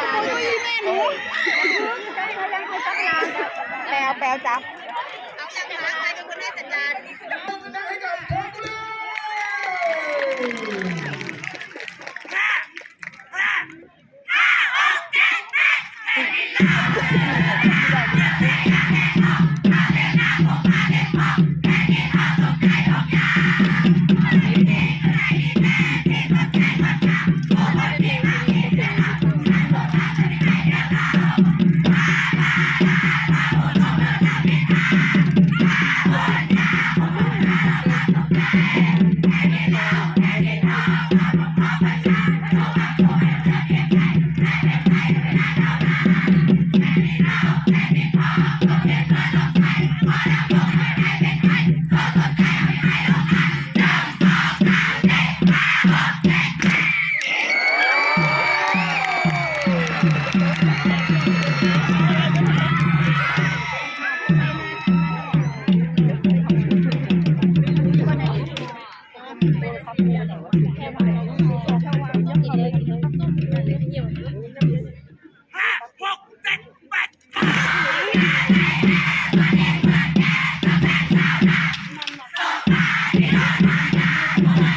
ลาอยู่แม่หนูแปลวแปลวจับเอาจากหาใครเป็นคนได้สัญญาณน่า Yeah.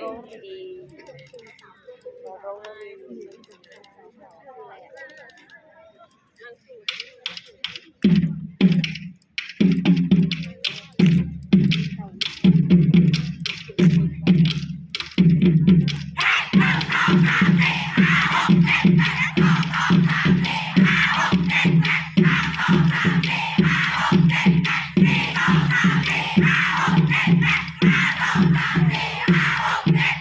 Tapi. เ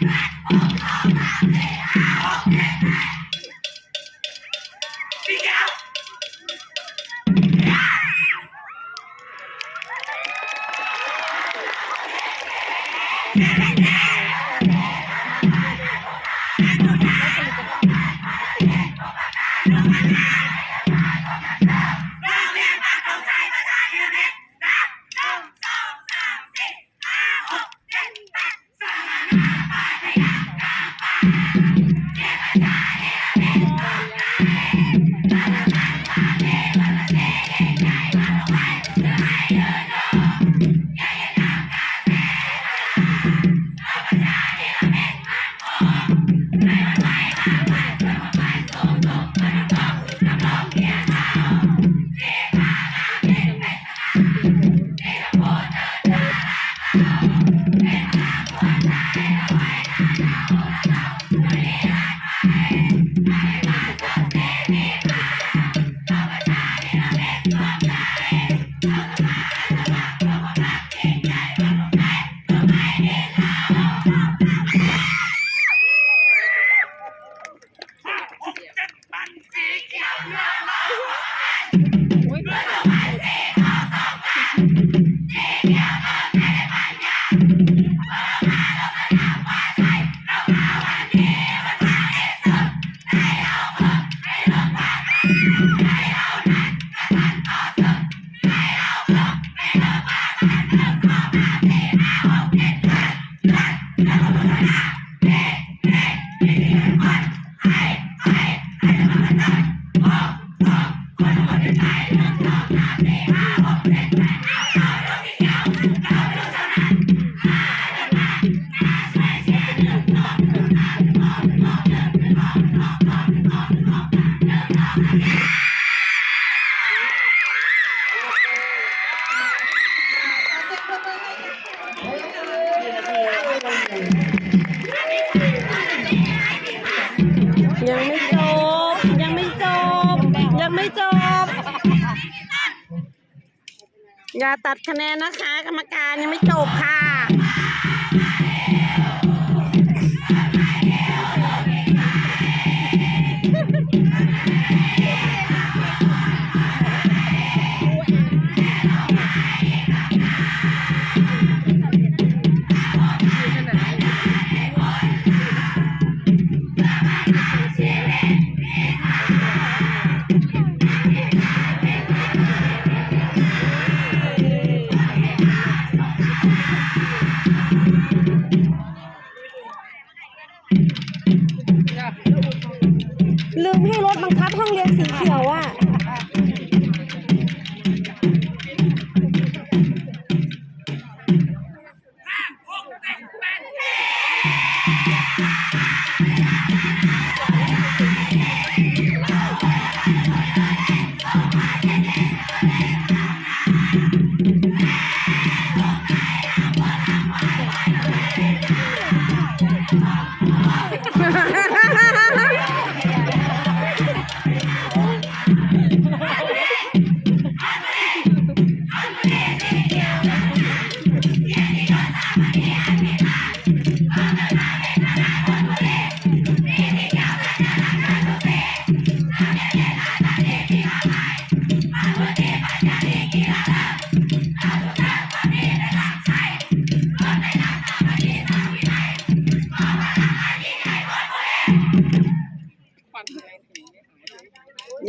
อย่าตัดคะแนนนะคะ กรรมการยังไม่จบค่ะ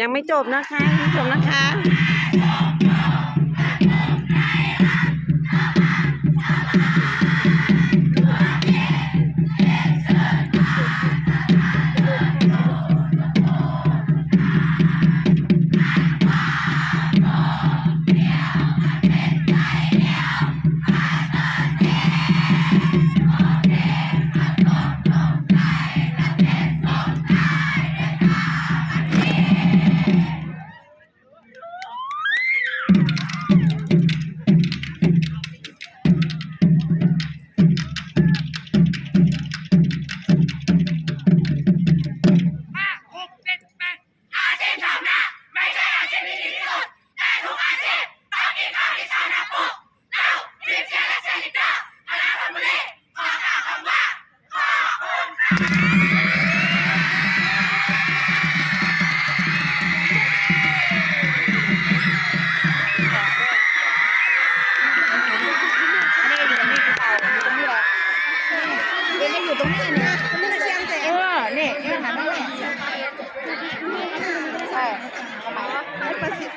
ยังไม่จบนะคะยังไม่จบนะคะ